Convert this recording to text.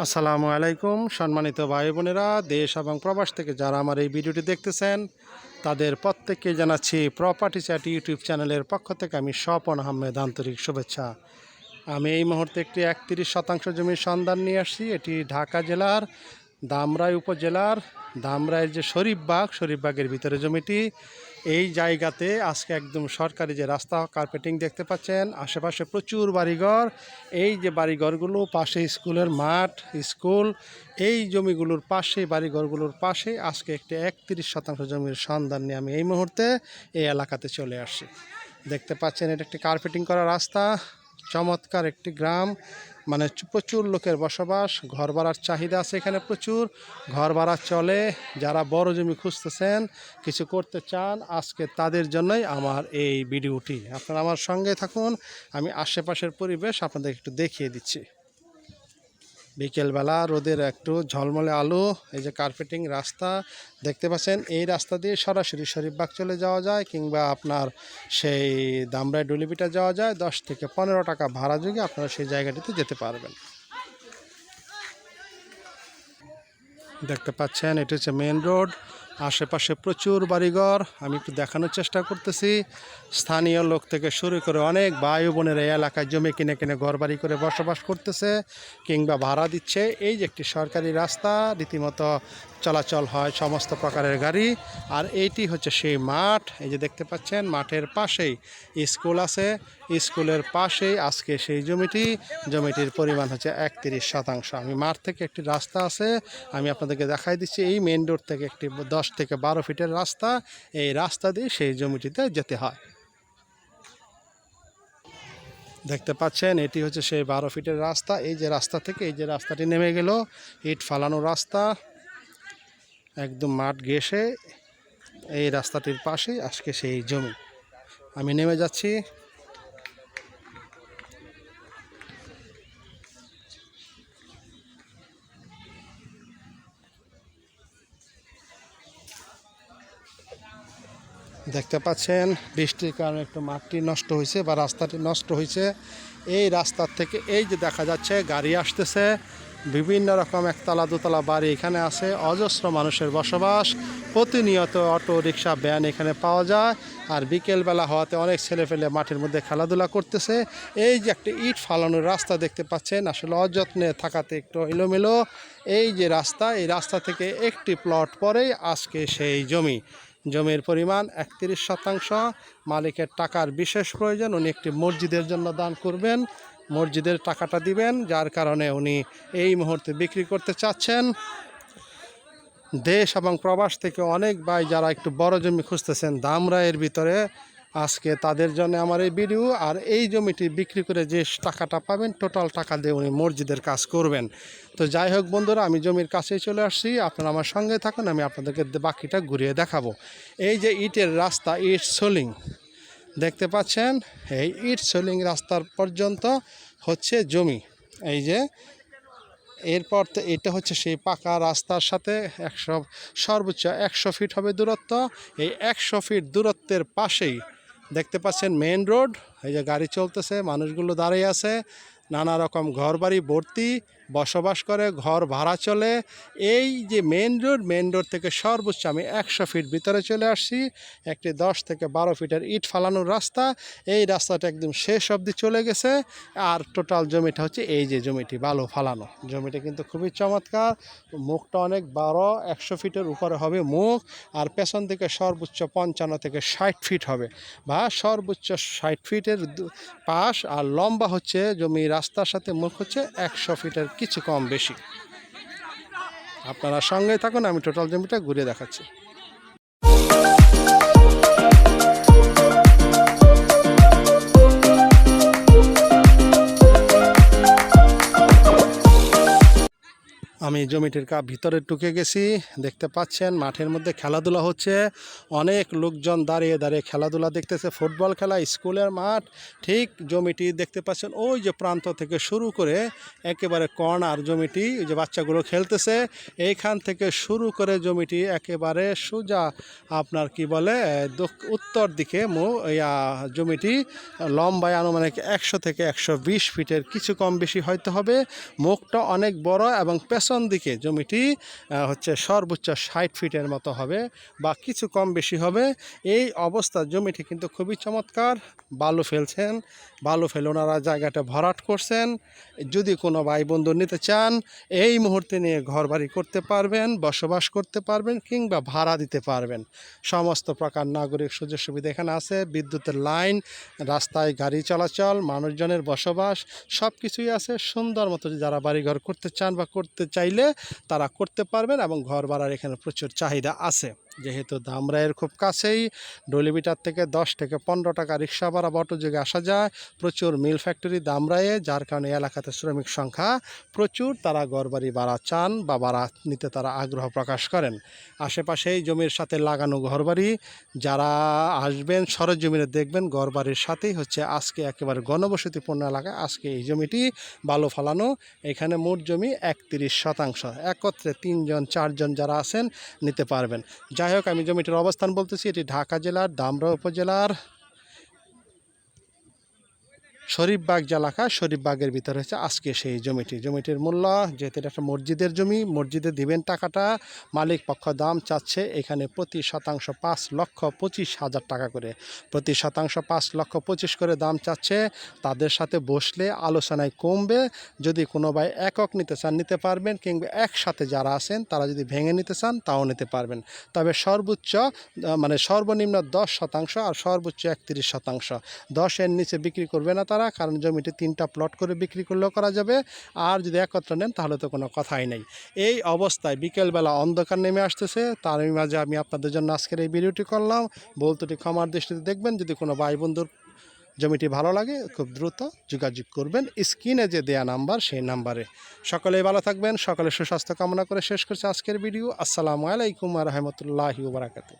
আসসালামু আলাইকুম, সম্মানিত ভাই বোনেরা, দেশ এবং প্রবাস থেকে যারা আমার এই ভিডিওটি দেখতেছেন, তাদের প্রত্যেককে জানাচ্ছি প্রপার্টি চ্যাট ইউটিউব চ্যানেলের পক্ষ থেকে আমি স্বপন আহমেদ আন্তরিক শুভেচ্ছা। আমি এই মুহূর্তে একটি একত্রিশ শতাংশ জমির সন্ধান নিয়ে আসছি, এটি ঢাকা জেলার, দামরাই উপজেলার, দামরাইয়ের যে শরীফবাগ শরীফবাগের ভিতরে জমিটি। এই জায়গাতে আজকে একদম সরকারি যে রাস্তা কার্পেটিং দেখতে পাচ্ছেন, আশেপাশে প্রচুর বাড়িঘর। এই যে বাড়িঘরগুলো, পাশে স্কুলের মাঠ, স্কুল, এই জমিগুলোর পাশে, বাড়িঘরগুলোর পাশে আজকে একটি একত্রিশ শতাংশ জমির সন্ধান নিয়ে আমি এই মুহূর্তে এই এলাকাতে চলে আসছি। দেখতে পাচ্ছেন, এটা একটি কার্পেটিং করা রাস্তা, চমৎকার একটি গ্রাম। মানে প্রচুর লোকের বসবাস ঘর ভাড়ার চাহিদা আছে এখানে প্রচুর। ঘর ভাড়া চলে, যারা বড় জমি খুঁজতেছেন, কিছু করতে চান, আজকে তাদের জন্যই আমার এই ভিডিওটি। আপনারা আমার সঙ্গে থাকুন, আমি আশেপাশের পরিবেশ আপনাদের একটু দেখিয়ে দিচ্ছি। বিকেলবেলা রোদের একটু ঝলমলে আলো, এই যে কার্পেটিং রাস্তা, দেখতে পাচ্ছেন, এই রাস্তা দিয়ে সরাসরি শরীফবাগ চলে যাওয়া যায় কিংবা আপনার সেই দামরায় ডুলিপিটা যাওয়া যায়, দশ থেকে পনেরো টাকা ভাড়া যোগে আপনারা সেই জায়গাটিতে যেতে পারবেন। দেখতে পাচ্ছেন, এটি হচ্ছে মেন রোড আশেপাশে প্রচুর বাড়িঘর। আমি একটু দেখানোর চেষ্টা করতেছি। স্থানীয় লোক থেকে শুরু করে অনেক ভাই বোনের এই এলাকায় জমি কিনে কিনে ঘর বাড়ি করে বসবাস করতেছে কিংবা ভাড়া দিচ্ছে। এই যে একটি সরকারি রাস্তা, রীতিমতো চলাচল হয় সমস্ত প্রকারের গাড়ি। আর এইটি হচ্ছে সেই মাঠ। এই যে দেখতে পাচ্ছেন, মাঠের পাশেই স্কুল আছে। স্কুলের পাশেই আজকে সেই জমিটি। জমিটির পরিমাণ হচ্ছে একত্রিশ শতাংশ। আমি মাঠ থেকে একটি রাস্তা আছে। আমি আপনাদেরকে দেখাই দিচ্ছি, এই মেন রোড থেকে একটি দশ থেকে বারো ফিটের রাস্তা। এই রাস্তা দিয়ে সেই জমিটিতে যেতে হয়। দেখতে পাচ্ছেন, এটি হচ্ছে সেই বারো ফিটের রাস্তা। এই যে রাস্তা থেকে এই যে রাস্তাটি নেমে গেল, ইট ফালানো রাস্তা। একদম মাঠ ঘেসে এই রাস্তাটির পাশেই আজকে সেই জমি। আমি নেমে যাচ্ছি। দেখতে পাচ্ছেন, বৃষ্টির কারণে একটু মাঠটি নষ্ট হয়েছে বা রাস্তাটি নষ্ট হয়েছে। এই রাস্তার থেকে এই যে দেখা যাচ্ছে, গাড়ি আসতেছে। বিভিন্ন রকম একতলা দোতলা বাড়ি এখানে আছে। অজস্র মানুষের বসবাস। প্রতিনিয়ত অটো, রিক্সা, ভ্যান এখানে পাওয়া যায়। আর বিকেলবেলা হওয়াতে অনেক ছেলেপেলে মাঠের মধ্যে খেলাধুলা করতেছে। এই যে একটা ইট ফালানোর রাস্তা দেখতে পাচ্ছেন, আসলে অযত্নে থাকাতে একটু এলোমেলো। এই যে রাস্তা, এই রাস্তা থেকে একটি প্লট পরেই আজকে সেই জমি। জমির পরিমাণ একত্রিশ শতাংশ। মালিকের টাকার বিশেষ প্রয়োজন, উনি একটি মসজিদের জন্য দান করবেন। মসজিদের টাকাটা দিবেন, যার কারণে উনি এই মুহূর্তে বিক্রি করতে চাচ্ছেন। দেশ এবং প্রবাস থেকে অনেক ভাই যারা একটু বড় জমি খুঁজতেছেন দামরায়ের ভিতরে। আজকে তাদের জন্য আমার এই ভিডিও, আর এই জমিটি বিক্রি করে যে টাকাটা পাবেন, টোটাল টাকা দিয়ে উনি মসজিদের কাজ করবেন। তো যাই হোক বন্ধুরা, আমি জমির কাছেই চলে আসছি। আপনারা আমার সঙ্গে থাকুন, আমি আপনাদেরকে বাকিটা ঘুরিয়ে দেখাবো। এই যে ইটের রাস্তা, ইট সোলিং। দেখতে পাচ্ছেন, এই ইট সোলিং রাস্তার পর্যন্ত হচ্ছে জমি। এই যে, এরপর তো এটা হচ্ছে সেই পাকা রাস্তার সাথে একশো, সর্বোচ্চ একশো ফিট হবে দূরত্ব। এই একশো ফিট দূরত্বের পাশেই দেখতে পাচ্ছেন মেন রোড। এই যে গাড়ি চলতেছে, মানুষগুলো দাঁড়িয়ে আছে, নানা রকম ঘর বাড়ি ভর্তি বসবাস করে, ঘর ভাড়া চলে। এই যে মেন রোড মেন রোড থেকে সর্বোচ্চ আমি একশো ফিট ভিতরে চলে আসছি। একটি দশ থেকে বারো ফিটের ইট ফালানোর রাস্তা। এই রাস্তাটা একদম শেষ অবধি চলে গেছে। আর টোটাল জমিটা হচ্ছে এই যে জমিটি, বালু ফালানো। জমিটা কিন্তু খুবই চমৎকার। মুখটা অনেক বারো একশো ফিটের উপরে হবে মুখ। আর পেছন থেকে সর্বোচ্চ পঞ্চান্ন থেকে ষাট ফিট হবে। বা সর্বোচ্চ ষাট ফিটের পাশ আর লম্বা হচ্ছে জমি। রাস্তার সাথে মুখ হচ্ছে একশো ফিটের কিছু কম বেশি। আপনারা সঙ্গে থাকুন আমি টোটাল জমিটা ঘুরে দেখাচ্ছি। আমি জমিটির কা ভিতরে ঢুকে গেছি, দেখতে পাচ্ছেন মাঠের মধ্যে খেলাধুলা হচ্ছে। অনেক লোকজন দাঁড়িয়ে দাঁড়িয়ে খেলাধুলা দেখতেছে, ফুটবল খেলা, স্কুলের মাঠ, ঠিক জমিটি দেখতে পাচ্ছেন। ওই যে প্রান্ত থেকে শুরু করে একেবারে কর্নার জমিটি, ওই যে বাচ্চাগুলো খেলতেছে, এইখান থেকে শুরু করে জমিটি একেবারে সোজা আপনার কি বলে উত্তর দিকে মু- জমিটি, লম্বায় আনুমানিক একশো থেকে একশো বিশ ফিটের, কিছু কম বেশি হয়তো হবে। মুখটা অনেক বড় এবং পেছন দিকে জমিটি হচ্ছে সর্বোচ্চ ষাট ফিটের মতো হবে বা কিছু কম বেশি হবে। এই অবস্থা জমিটি কিন্তু খুবই চমৎকার। বালু ফেলছেন, বালু ফেলে ওনারা জায়গাটা ভরাট করছেন। যদি কোনো ভাই বন্ধু নিতে চান, এই মুহূর্তে নিয়ে ঘর বাড়ি করতে পারবেন, বসবাস করতে পারবেন কিংবা ভাড়া দিতে পারবেন। সমস্ত প্রকার নাগরিক সুযোগ সুবিধা এখানে আছে। বিদ্যুতের লাইন, রাস্তায় গাড়ি চলাচল, মানুষজনের বসবাস সব কিছুই আছে। সুন্দর মতো যারা বাড়িঘর করতে চান বা করতে চাইলে তারা করতে পারবেন এবং ঘর ভাড়ার এখানে প্রচুর চাহিদা আছে। যেহেতু দামরায়ের খুব কাছেই ডলিবিটার থেকে দশ থেকে পনেরো টাকা রিক্সা ভাড়া বা অটো আসা যায়। প্রচুর মিল ফ্যাক্টরি দামরায়ে যার কারণে এলাকাতে শ্রমিক সংখ্যা প্রচুর, তারা ঘরবাড়ি ভাড়া চান বা ভাড়া নিতে তারা আগ্রহ প্রকাশ করেন। আশেপাশেই জমির সাথে লাগানো ঘরবাড়ি, যারা আসবেন সরজমিনে দেখবেন ঘরবাড়ির সাথেই হচ্ছে আজকে একেবারে গণবসতিপূর্ণ এলাকায় আজকে এই জমিটি বালু ফালানো। এখানে মোট জমি একত্রিশ শতাংশ, একত্রে তিনজন, চারজন যারা আছেন নিতে পারবেন। যাই হোক আমি জমিটির অবস্থান বলতেছি এটি ঢাকা জেলার দামরা উপজেলার শরীফবাগ এলাকা শরীফবাগের ভিতরে হচ্ছে আজকে সেই জমিটি। জমিটির মূল্য, যেহেতু এটা একটা মসজিদের জমি, মসজিদে দিবেন টাকাটা, মালিক পক্ষ দাম চাচ্ছে এখানে প্রতি শতাংশ পাঁচ লক্ষ পঁচিশ হাজার টাকা করে। প্রতি শতাংশ পাঁচ লক্ষ পঁচিশ করে দাম চাচ্ছে, তাদের সাথে বসলে আলোচনায় কমবে। যদি কোনো ভাই একক নিতে চান, নিতে পারবেন, কিংবা একসাথে যারা আছেন, তারা যদি ভেঙে নিতে চান, তাও নিতে পারবেন। তবে সর্বোচ্চ মানে সর্বনিম্ন দশ শতাংশ আর সর্বোচ্চ একত্রিশ শতাংশ। দশের নিচে বিক্রি করবে না তারা কারণ জমিটি তিনটা প্লট করে বিক্রি করলেও করা যাবে, আর যদি একত্র নেন তাহলে তো কোনো কথাই নেই। এই অবস্থায় বিকেলবেলা অন্ধকার নেমে আসতেছে, তার মাঝে আমি আপনাদের জন্য আজকের এই ভিডিওটি করলাম। বলতুটি ক্ষমার দৃষ্টিতে দেখবেন, যদি কোনো ভাই বন্ধুর জমিটি ভালো লাগে, খুব দ্রুত যোগাযোগ করবেন। স্ক্রিনে যে দেয়া নাম্বার, সেই নাম্বারে। সকলেই ভালো থাকবেন সকলে সুস্বাস্থ্য কামনা করে শেষ করছে আজকের ভিডিও। আসসালামু আলাইকুম রহমতুল্লাহি বারাকাতু